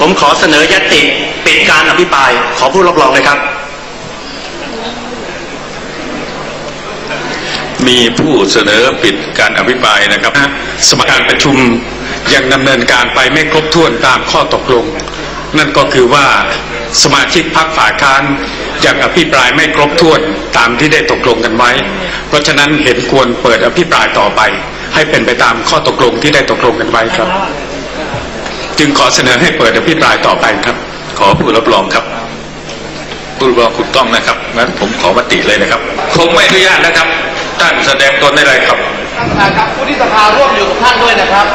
ผมขอเสนอยติปิดการอภิปราย ขอผู้รับรองเลยครับ มีผู้เสนอปิดการอภิปรายนะครับ สมการประชุมยังดำเนินการไปไม่ครบถ้วนตามข้อตกลง นั่นก็คือว่าสมาชิกพรรคฝ่ายค้านยังอภิปรายไม่ครบถ้วนตามที่ได้ตกลงกันไว้ เพราะฉะนั้นเห็นควรเปิดอภิปรายต่อไป ให้เป็นไปตามข้อตกลงที่ได้ตกลงกันไว้ครับ จึงขอเสนอให้เปิดอภิปรายต่อไปครับ ขอผู้รับรองครับผู้รับรองถูกต้องนะครับงั้นผมขอมติเลยนะครับ คงไม่อนุญาตนะครับท่านแสดงตนได้เลยครับท่านประธานครับผู้ที่สภาร่วมอยู่กับท่านด้วยนะครับ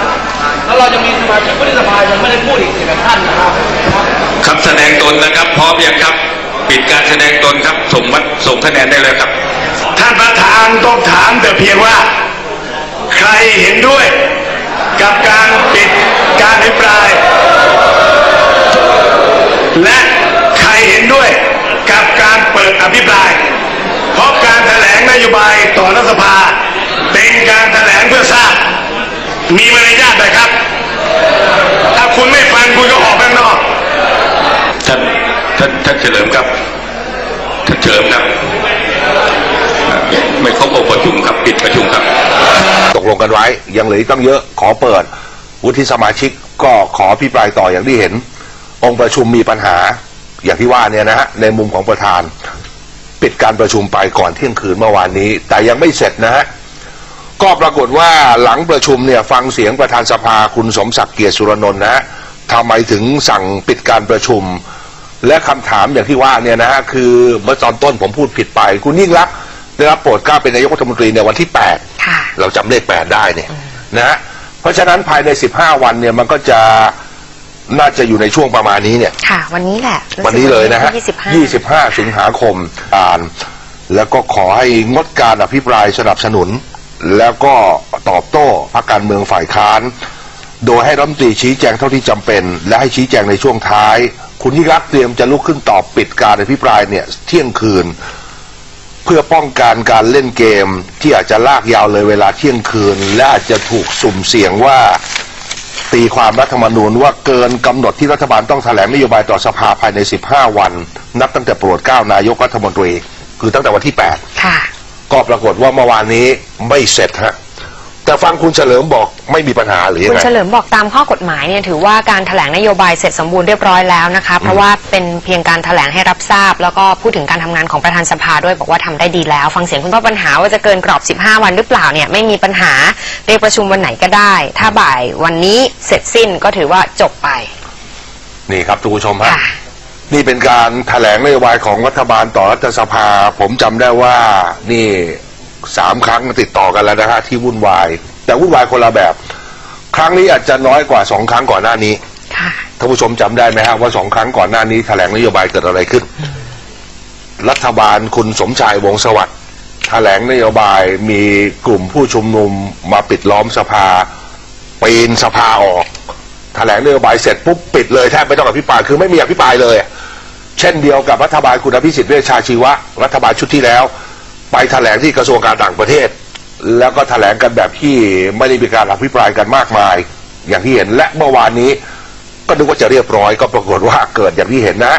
แล้วเราจะมีสมาชิกผู้ที่สภายังไม่ได้พูดอีกสิบท่านนะครับครับแสดงตนนะครับพร้อมยังครับ ปิดการแสดงตนครับส่งวัดส่งคะแนนได้เลยครับ ท่านประธานต้องถามแต่เพียงว่า ใครเห็นด้วย โยบายต่อรัฐสภา เป็นการแถลงเพื่อทราบ มีมารยาทหน่อยครับ ถ้าคุณไม่ฟังคุณก็ออกไปข้างนอกท่านท่านท่านเฉลิมครับท่านเฉลิมครับ ไม่ครบองค์ประชุมครับปิดประชุมครับ ตกลงกันไว้ยังเหลืออกตั้งเยอะขอเปิด วุฒิสมาชิกก็ขอพิปรายต่ออย่างที่เห็น องค์ประชุมมีปัญหาอย่างที่ว่าเนี่ยนะฮะในมุมของประธาน ปิดการประชุมไปก่อนเที่ยงคืนเมื่อวานนี้ แต่ยังไม่เสร็จนะฮะก็ปรากฏว่าหลังประชุมเนี่ยฟังเสียงประธานสภาคุณสมศักดิ์เกียรติสุรนนท์นะฮะทำไมถึงสั่งปิดการประชุม และคำถามอย่างที่ว่าเนี่ยนะฮะคือเมื่อตอนต้นผมพูดผิดไป คุณยิ่งรักษณ์ได้รับโปรดเกล้าเป็นนายกรัฐมนตรีในวันที่8ค่ะเราจำเลขแปดได้เนี่ยนะฮะเพราะฉะนั้นภายใน 15 วันเนี่ยมันก็จะ น่าจะอยู่ในช่วงประมาณนี้เนี่ย ค่ะ วันนี้แหละรู้สึกวันนี้เลยนะฮะยี่สิบห้า25สิงหาคมอ่าน แล้วก็ขอให้งดการอภิปรายสนับสนุน แล้วก็ตอบโต้พรรคการเมืองฝ่ายค้าน โดยให้รัฐมนตรีชี้แจงเท่าที่จำเป็น และให้ชี้แจงในช่วงท้าย คุณยิ่งรักษณ์เตรียมจะลุกขึ้นตอบปิดการอภิปรายเนี่ยเที่ยงคืน เพื่อป้องกันการเล่นเกมที่อาจจะลากยาวเลยเวลาเที่ยงคืน และอาจจะถูกสุ่มเสี่ยงว่า ตีความรัฐธรรมนูญว่าเกินกำหนดที่รัฐบาลต้องแถลงนโยบายต่อสภาภายใน 15 วัน นับตั้งแต่โปรดเกล้านายกรัฐมนตรี คือตั้งแต่วันที่ค่ะ8ก็ปรากฏว่าเมื่อวานนี้ไม่เสร็จฮะแต่ฟังคุณเฉลิมบอกไม่มีปัญหาหรือยัคุงณไงเฉลิมบอกตามข้อกฎหมายเนี่ยถือว่าการแถลงนโยบายเสร็จสมบูรณ์เรียบร้อยแล้วนะคะเพราะว่าเป็นเพียงการแถลงให้รับทราบ แล้วก็พูดถึงการทำงานของประธานสภาด้วยบอกว่าทำได้ดีแล้ว ฟังเสียงคุณต้อปัญหาว่าจะเกินกรอบ 15 วันหรือเปล่าเนี่ยไม่มีปัญหา เรียกประชุมวันไหนก็ได้ ถ้าบ่ายวันนี้เสร็จสิ้นก็ถือว่าจบไป นี่ครับทุกผู้ชมฮะ ค่ะ นี่เป็นการแถลงนโยบายของรัฐบาลต่อรัฐสภา ผมจำได้ว่านี่สามครั้งติดต่อกันแล้วนะฮะที่วุ่นวาย แต่วุ่นวายคนละแบบ ครั้งนี้อาจจะน้อยกว่าสองครั้งก่อนหน้านี้ค่ะ ท่านผู้ชมจำได้ไหมฮะว่าสองครั้งก่อนหน้านี้แถลงนโยบายเกิดอะไรขึ้น รัฐบาลคุณสมชายวงศ์สวัสดิ์แถ ลงนโยบายมีกลุ่มผู้ชุมนุมมาปิดล้อมสภาปีนสภาออกแถลงนโยบายเสร็จปุ๊บปิดเลยแทบไม่ต้องอภิปรายคือไม่มีอภิปรายเลย เช่นเดียวกับรัฐบาลคุณอภิสิทธิ์เวชชาชีวะ รัฐบาลชุดที่แล้ว ไปแถลงที่กระทรวงการต่างประเทศ แล้วก็แถลงกันแบบที่ไม่ได้มีการอภิปรายกันมากมาย อย่างที่เห็นและเมื่อวานนี้ ก็นึกว่าจะเรียบร้อยก็ปรากฏว่าเกิดอย่างที่เห็นนะ